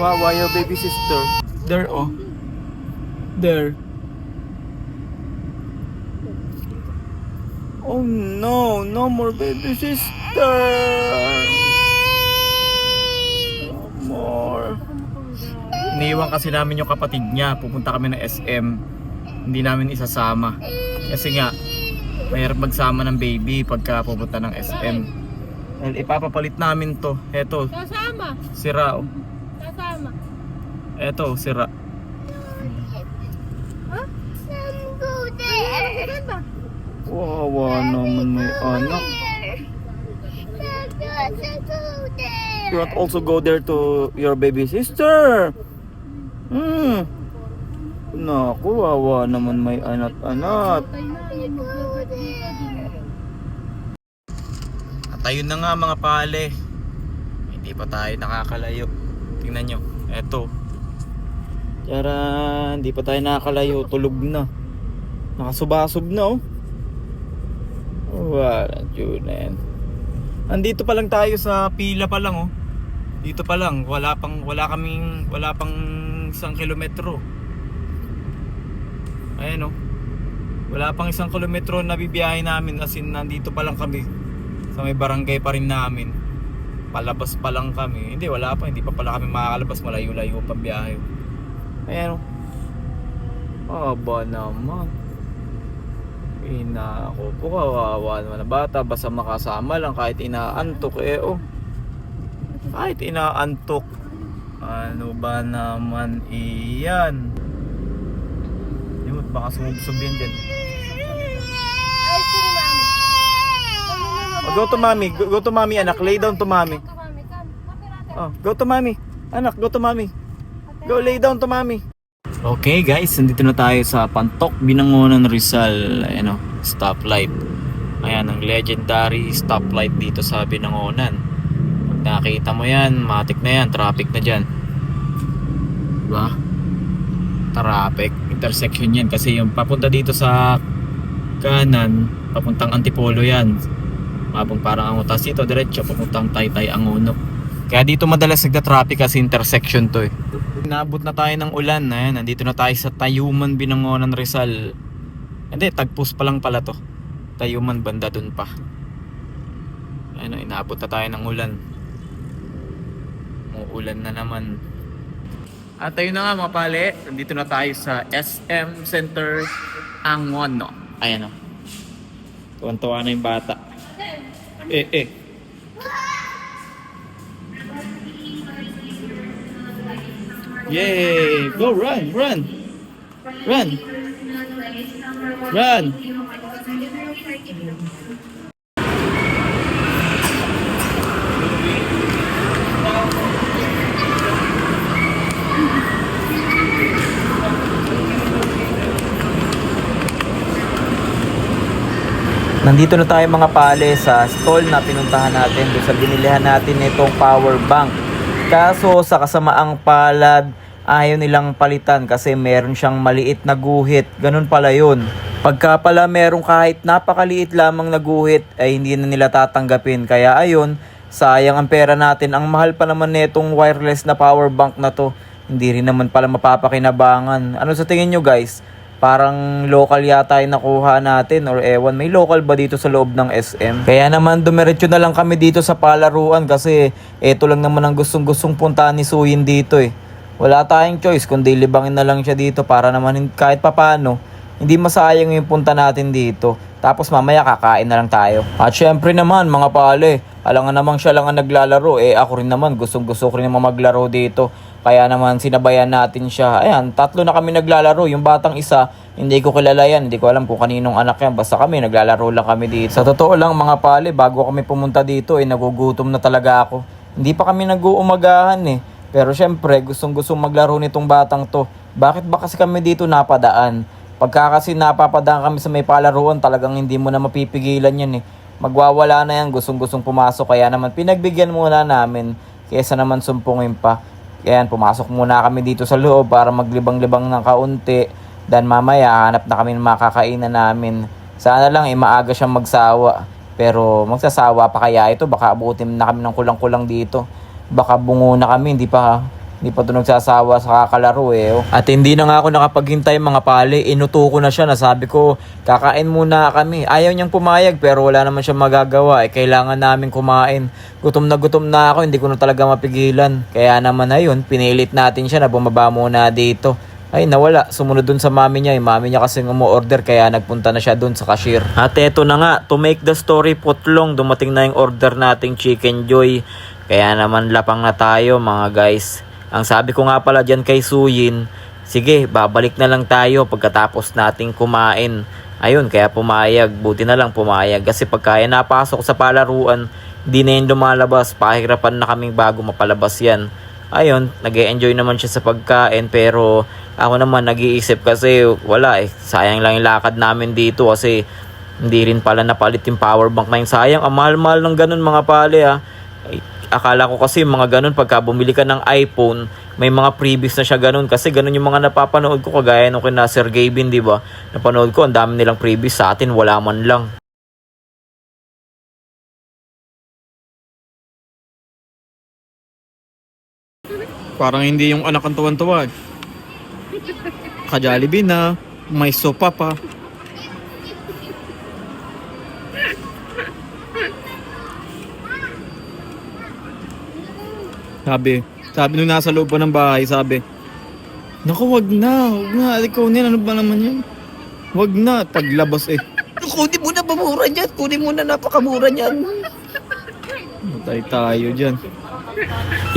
Wawa your baby sister. There oh. There. Oh no, no more baby sister. No more. Iniwan kasi namin yung kapatid niya. Pupunta kami ng SM. Hindi namin isasama. Kasi nga, mahirap magsama ng baby pagka pupunta ng SM. Well, ipapapalit namin to. Eto, Kasama. sira oh. Kasama. Eto, sira. Ha? Saan ba? Wawa naman may anak. You want also go there to your baby sister? Hmm. Naku, wawa naman may anak-anak. Tayo na dito din. At ayun na nga mga pale. Hindi pa tayo nakakalayo. Tingnan nyo. Eto. Tara, hindi pa tayo nakakalayo. Tulog na. Nakasubasog na oh. Wala, yun na yan. Andito pa lang tayo sa pila pa lang oh. Dito pa lang, wala pang wala kaming wala pang isang kilometro. Ayan oh. Wala pang isang kilometro na bibiyahe namin as in nandito pa lang kami sa may barangay pa rin namin. Palabas pa lang kami. Hindi, wala pa. Hindi pa pala kami makakalabas. Malayo-layo pa biyahe. Ayan o. Aba naman. Ina ako po. Kawawa naman na bata. Basta makasama lang kahit inaantok eh oh. Kahit inaantok. Ano ba naman iyan? Mo, baka sumubsob yan dyan. Ay, sorry, mami. Oh, go to mommy. Go, go to mommy anak. Lay down to mommy. Oh, go to mommy. Anak, go to mommy. Go lay down to mommy. Okay guys, nandito na tayo sa Pantok, Binangonan, Rizal. Ayan o, stoplight. Ayan, ang legendary stoplight dito sa Binangonan. Pag nakita mo yan, matik na yan, traffic na dyan. Diba? Traffic, intersection yan. Kasi yung papunta dito sa kanan, papuntang Antipolo yan. Mabong parang ang utas dito, diretso, papuntang Taytay Angono. Kaya dito madalas nagda-traffic kasi intersection to eh. Naabot na tayo ng ulan. Ayan, nandito na tayo sa Tayuman, Binangonan, Rizal. Hindi, tagpus pa lang pala to. Tayuman, banda dun pa. Ayan, inaabot na tayo ng ulan. Umuulan na naman. At ayun na nga mga pale, nandito na tayo sa SM Center Angono. Ayan o. Tuwan-tuwa na yung bata. Eh, eh. Yay! Go run, run! Run! Run! Nandito na tayo mga pale sa stall na pinuntahan natin doon sa binilihan natin itong power bank. Kaso sa kasamaang palad, ayaw nilang palitan kasi meron siyang maliit na guhit. Ganun pala yun. Pagka pala meron kahit napakaliit lamang na guhit ay hindi na nila tatanggapin. Kaya ayun, sayang ang pera natin. Ang mahal pa naman nitong wireless na power bank na to. Hindi rin naman pala mapapakinabangan. Ano sa tingin nyo guys? Parang local yata yung nakuha natin or ewan, may local ba dito sa loob ng SM? Kaya naman dumiretso na lang kami dito sa palaruan kasi eto lang naman ang gustong gustong puntahan ni Suyin dito eh. Wala tayong choice kundi libangin na lang siya dito para naman kahit papano hindi masayang yung punta natin dito. Tapos mamaya kakain na lang tayo. At syempre naman mga pale, alangan namang siya lang ang naglalaro. Eh ako rin naman, gustong gusto ko rin naman maglaro dito. Kaya naman sinabayan natin siya. Ayan, tatlo na kami naglalaro. Yung batang isa, hindi ko kilala yan. Hindi ko alam kung kaninong anak yan. Basta kami, naglalaro lang kami dito. Sa totoo lang mga pale, bago kami pumunta dito, eh nagugutom na talaga ako. Hindi pa kami nag-uumagahan eh. Pero syempre, gustong gustong maglaro nitong batang to. Bakit ba kasi kami dito napadaan? Pagka kasi napapadaan kami sa may palaruan, talagang hindi mo na mapipigilan yan eh. Magwawala na yan, gustong gustong pumasok. Kaya naman, pinagbigyan muna namin kaysa naman sumpungin pa. Kaya pumasok muna kami dito sa loob para maglibang-libang ng kaunti. Dan mamaya, hanap na kami ng makakainan namin. Sana lang, eh, maaga siyang magsawa. Pero magsasawa pa kaya ito, baka abutin na kami ng kulang-kulang dito. Baka bungo na kami, hindi pa hindi pa ito nagsasawa sa kakalaro eh. oh. At hindi na nga ako nakapaghintay mga pali. Inuto ko na siya. Nasabi ko, kakain muna kami. Ayaw niyang pumayag pero wala naman siya magagawa. Eh, kailangan namin kumain. Gutom na gutom na ako. Hindi ko na talaga mapigilan. Kaya naman ayun, pinilit natin siya na bumaba muna dito. Ay, nawala. Sumunod dun sa mami niya. Yung mami niya kasi umu-order kaya nagpunta na siya dun sa cashier. At eto na nga, to make the story putlong, dumating na yung order nating chicken joy. Kaya naman lapang na tayo mga guys. Ang sabi ko nga pala dyan kay Suyin, sige, babalik na lang tayo pagkatapos nating kumain. Ayun, kaya pumayag. Buti na lang pumayag. Kasi pagkaya napasok sa palaruan, di na yun lumalabas. Pahirapan na kaming bago mapalabas yan. Ayun, nag enjoy naman siya sa pagkain pero ako naman nag-iisip kasi wala eh. Sayang lang yung lakad namin dito kasi hindi rin pala napalit yung power bank na yung sayang. Ang mahal-mahal ng ganun mga pale ah. Ay, akala ko kasi mga ganun pagka bumili ka ng iPhone, may mga previous na siya ganun kasi ganun yung mga napapanood ko kagaya nung kina Sir Gavin, di ba? Napanood ko, ang dami nilang previous sa atin, wala man lang. Parang hindi yung anak ang tuwan-tuwa. Ka-Jollibee na, may sopa pa. Sabi, sabi nung nasa loob pa ng bahay, sabi, Naku, wag na, wag na, ikaw nila, ano ba naman yan? Wag na, paglabas eh. Kunin mo na pamura niyan, kunin mo na napakamura niyan. Matay tayo dyan.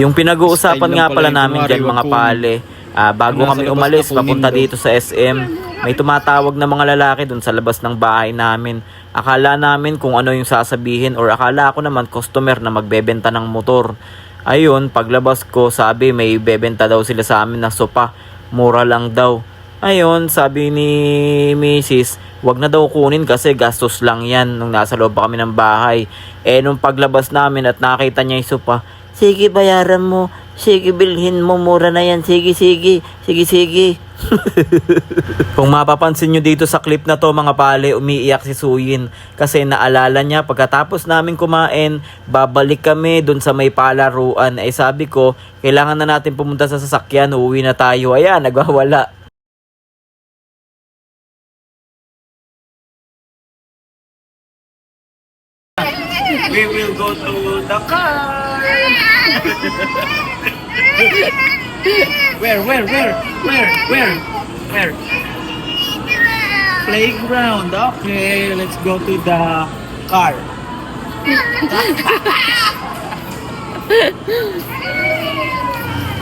Yung pinag-uusapan Style nga pala pala yung namin kunwari, dyan mga kunin. pale, ah, bago kami umalis papunta dito sa SM, may tumatawag na mga lalaki dun sa labas ng bahay namin. Akala namin kung ano yung sasabihin or akala ko naman customer na magbebenta ng motor. Ayun, paglabas ko sabi may bebenta daw sila sa amin na sopa. Mura lang daw. Ayun, sabi ni Mrs. Wag na daw kunin kasi gastos lang yan nung nasa loob pa kami ng bahay. Eh nung paglabas namin at nakita niya yung sopa, Sige, bayaran mo. Sige, bilhin mo. Mura na yan. Sige, sige. Sige, sige. Kung mapapansin nyo dito sa clip na to mga pale, umiiyak si Suyin. Kasi naalala niya pagkatapos namin kumain, babalik kami dun sa may palaruan. Eh sabi ko, kailangan na natin pumunta sa sasakyan, uuwi na tayo. Ayan, nagwawala. We will go to the car. where, where, where, where, where, where? Playground. Okay, let's go to the car.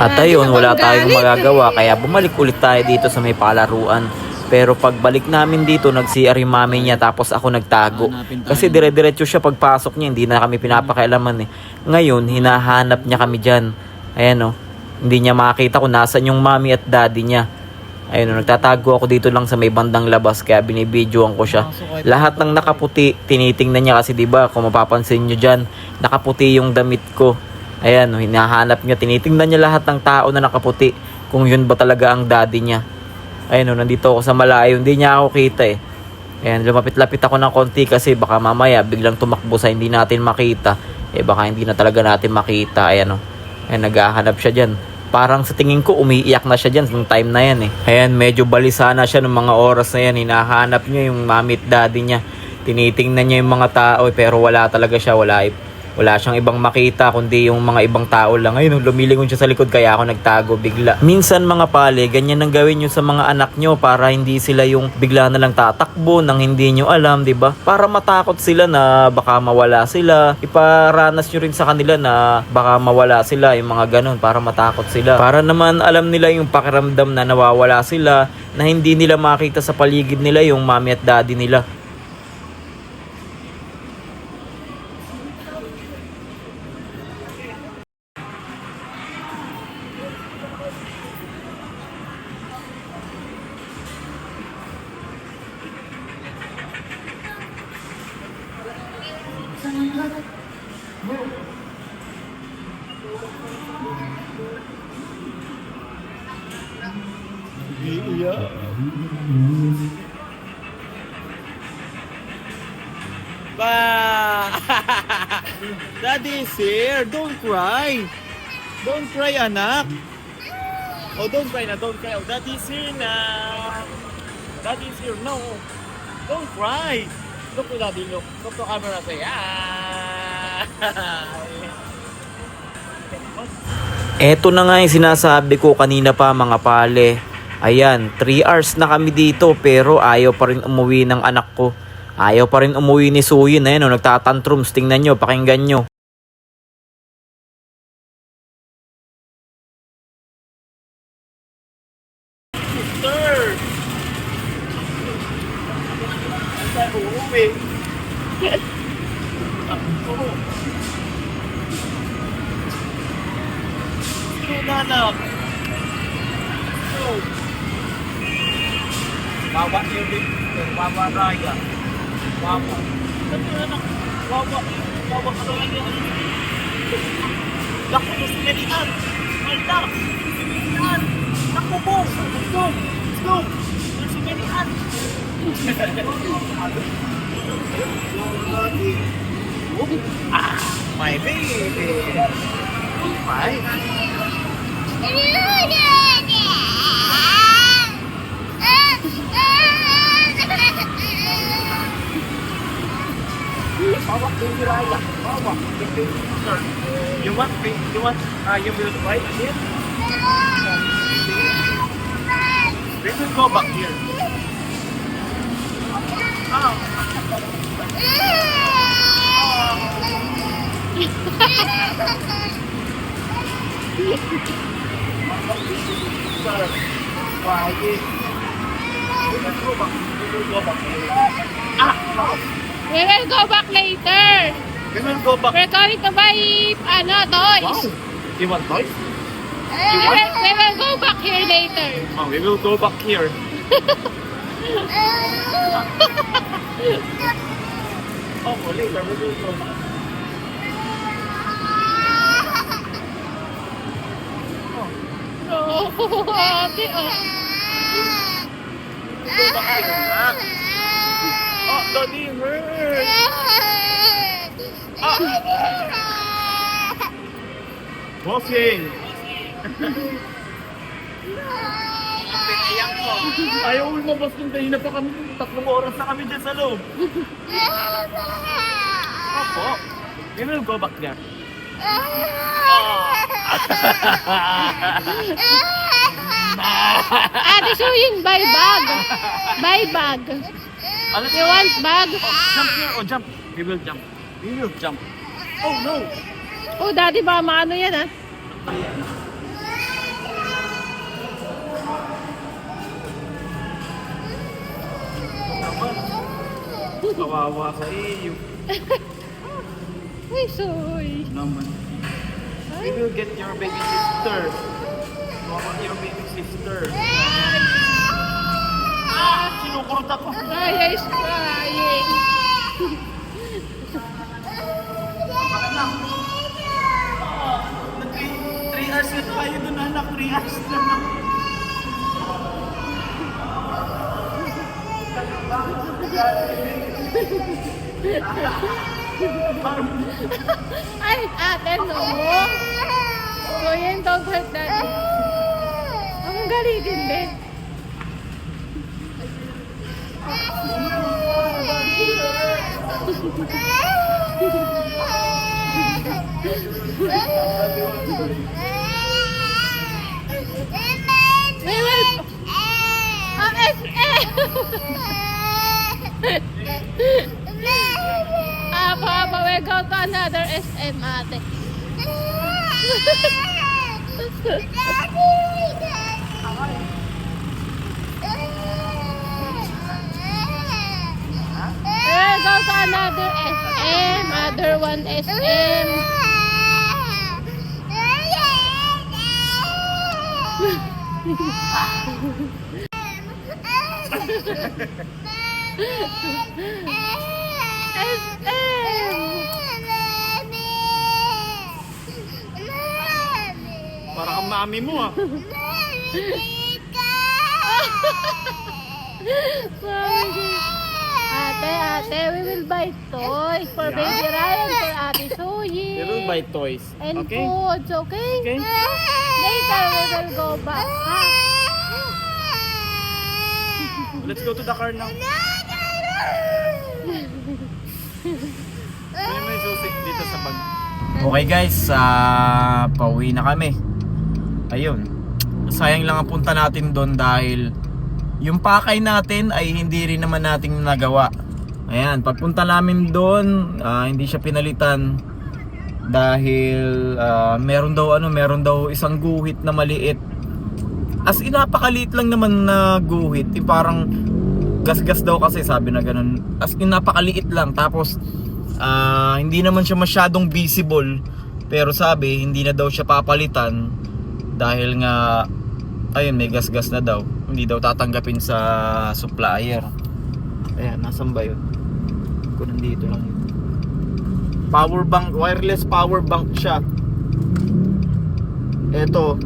At ayun, wala tayong magagawa kaya bumalik ulit tayo dito sa may palaruan. Pero pagbalik namin dito, nag-CR yung mami niya tapos ako nagtago. Kasi dire-diretso siya pagpasok niya, hindi na kami pinapakialaman eh. Ngayon, hinahanap niya kami dyan. Ayan oh, hindi niya makita kung nasan yung mami at daddy niya. Ayun oh, nagtatago ako dito lang sa may bandang labas kaya binibidyoan ko siya. Lahat ng nakaputi, tinitingnan niya kasi 'di ba kung mapapansin niyo diyan, nakaputi yung damit ko. Ayan, oh, hinahanap niya, tinitingnan niya lahat ng tao na nakaputi kung yun ba talaga ang daddy niya. Ayun, oh, nandito ako sa malayo, hindi niya ako kita eh. Ayan, lumapit-lapit ako ng konti kasi baka mamaya biglang tumakbo sa hindi natin makita. Eh baka hindi na talaga natin makita. Ayan oh. Ayan, naghahanap siya dyan. Parang sa tingin ko umiiyak na siya dyan nung time na yan eh. Ayan, medyo balisa na siya ng mga oras na yan. Hinahanap niya yung at daddy niya. Tinitingnan niya yung mga tao eh, pero wala talaga siya. Wala, wala siyang ibang makita kundi yung mga ibang tao lang. Ayun, lumilingon siya sa likod kaya ako nagtago bigla. Minsan mga pale, ganyan ang gawin nyo sa mga anak nyo para hindi sila yung bigla na lang tatakbo nang hindi nyo alam, 'di ba? Para matakot sila na baka mawala sila. Iparanas nyo rin sa kanila na baka mawala sila yung mga ganun para matakot sila. Para naman alam nila yung pakiramdam na nawawala sila na hindi nila makita sa paligid nila yung mami at daddy nila. Here. Don't cry. Don't cry, anak. Oh, don't cry na. Don't cry. Oh, Daddy is here na. Daddy is here. No. Don't cry. Look to Daddy. Look. Look to camera. Say, ah. Eto na nga yung sinasabi ko kanina pa mga pale. Ayan, 3 hours na kami dito pero ayaw pa rin umuwi ng anak ko. Ayaw pa rin umuwi ni Suyin. Ayan, oh, nagtatantrums. Tingnan nyo, pakinggan nyo. Ito, anak. Ito. Wawa yung sister. Wawa Raya. Wawa. Ito, anak. Wawa. Wawa ka lang yan. Naku, gusto na ni Ann. Malta. Ann. Naku po. Let's go. Let's go. Gusto na ni Ann. Ah, my baby. My. Bawa baby Raya. Bawa baby sister. You want you want uh, you will right here? We will go back here. Ah, here. Ah, We will go back later. we will go back. We're going to buy, ano, toys. Wow. You want toys? We will, we will go back here later. Oh, we will go back here. Oh, later we will go back. Oh, ate, oh. Here, ha? Oh, Daddy hurt. Bossing. Iyak mo. Ayaw lumabas ng dahil na pa kami. Tatlong oras na kami dyan sa loob. Opo. We will go back there. Ate Suyin, buy bag. Buy bag. Alas You want bag? Jump here. Oh, jump. We will jump. We will jump. Oh, no. Oh, daddy, ba maano yan, ah? Kawawa sa iyo. Uy, soy. Naman. We will get your baby sister. Kawawa your baby sister. Ah! Sinukurot ako. Raya is crying. Three hours na tayo doon, anak. Three hours na. Ay, ate, no. Kuya, don't hurt daddy. Ang galigin din. We will... Ang SM! Apo, apo, we go to another SM, ate. We go to another SM, other one SM. Para kang mami mo ah. Ate, ate, we will buy toys for Yeah. baby Ryan, for Ate Suyi. We will buy toys. And okay? foods, okay? Okay. Later, we will go back. Ha? Let's go to the car now. Okay guys, ah pauwi na kami. Ayun. Sayang lang ang punta natin doon dahil yung pakay natin ay hindi rin naman nating nagawa. Ayan, pagpunta namin doon, ah, hindi siya pinalitan dahil ah, meron daw ano, meron daw isang guhit na maliit. As in napakaliit lang naman na guhit, yung parang gas-gas daw kasi sabi na ganun. As in napakaliit lang tapos ah, hindi naman siya masyadong visible pero sabi hindi na daw siya papalitan dahil nga ayun may gas-gas na daw. Hindi daw tatanggapin sa supplier. Ayan, nasan ba yun? Kung nandito lang yun. Power bank, wireless power bank siya. Ito.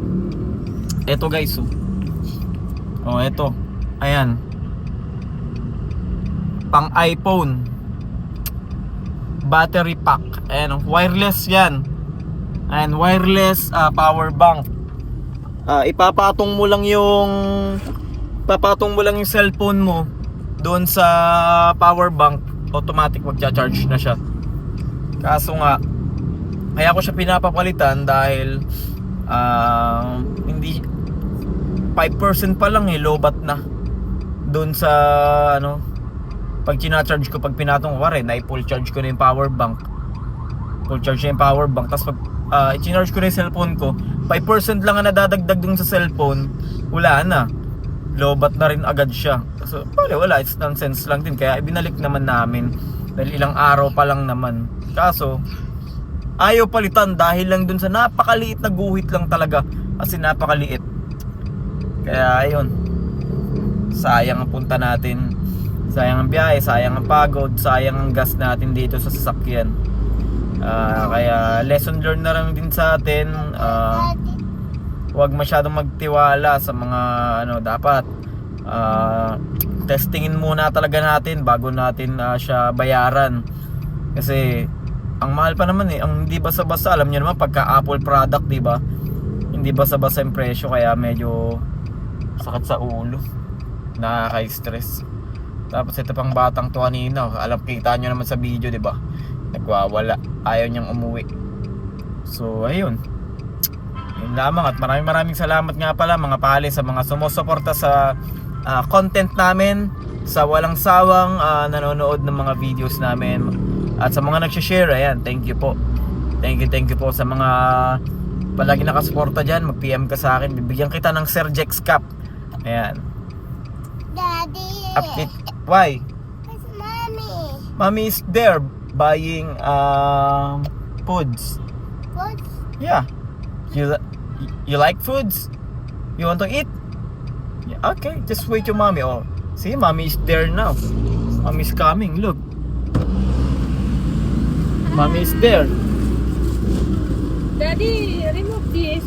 Ito guys. Oh, oh ito. Ayan. Pang iPhone. Battery pack. Ayan, oh, wireless yan. Ayan, wireless ah, power bank. Ah, ipapatong mo lang yung papatong mo lang yung cellphone mo doon sa power bank, automatic magcha-charge na siya. Kaso nga, kaya ko siya pinapapalitan dahil ah, hindi 5% pa lang eh, lobat na. Doon sa ano, pag charge ko, pag pinatong ko, na full charge ko na yung power bank. Full charge na yung power bank. Tapos pag uh, i-charge ko na yung cellphone ko, 5% lang ang nadadagdag dun sa cellphone, wala na. Lobat na rin agad siya. So, wala, wala. It's nonsense lang din. Kaya ibinalik naman namin. Dahil ilang araw pa lang naman. Kaso, ayaw palitan dahil lang dun sa napakaliit na guhit lang talaga. Kasi napakaliit. Kaya ayun. Sayang ang punta natin. Sayang ang biyahe, sayang ang pagod, sayang ang gas natin dito sa sasakyan. Ah, kaya lesson learned na lang din sa atin. Ah, huwag masyadong magtiwala sa mga ano dapat ah, testingin muna talaga natin bago natin ah, siya bayaran. Kasi ang mahal pa naman eh. Ang hindi basta-basta alam niyo naman pagka Apple product di ba? Hindi basta-basta yung presyo kaya medyo sakit sa ulo. Nakaka-stress. Tapos ito pang batang to kanina alam kita nyo naman sa video di ba nagwawala. Ayaw niyang umuwi. So ayun. Yun lamang at maraming maraming salamat nga pala mga pali sa mga sumusuporta sa ah, content namin sa walang sawang ah, nanonood ng mga videos namin at sa mga nagsha-share ayan thank you po. Thank you thank you po sa mga palagi nakasuporta dyan. Mag PM ka sa akin bibigyan kita ng Sir Jex Cup. Ayan. Daddy. update. Why? Where's mommy? mommy is there buying um foods. What? yeah. You you like foods? You want to eat? Yeah, okay just wait your mommy. Oh see mommy is there now. Mommy is coming look. Mommy is there. Daddy, remove this.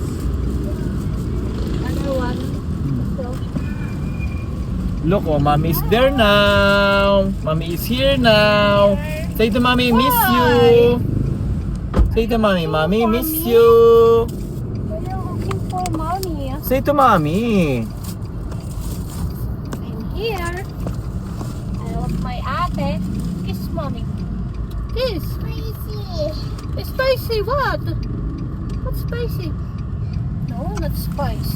Another one. Look oh mommy is there now. Mommy is here now say to mommy miss you say to mommy mommy miss you we're looking for mommy. say to mommy I'm here. I want my ate. Kiss mommy. Kiss. Crazy. Spicy what? What's spicy? No, not spicy.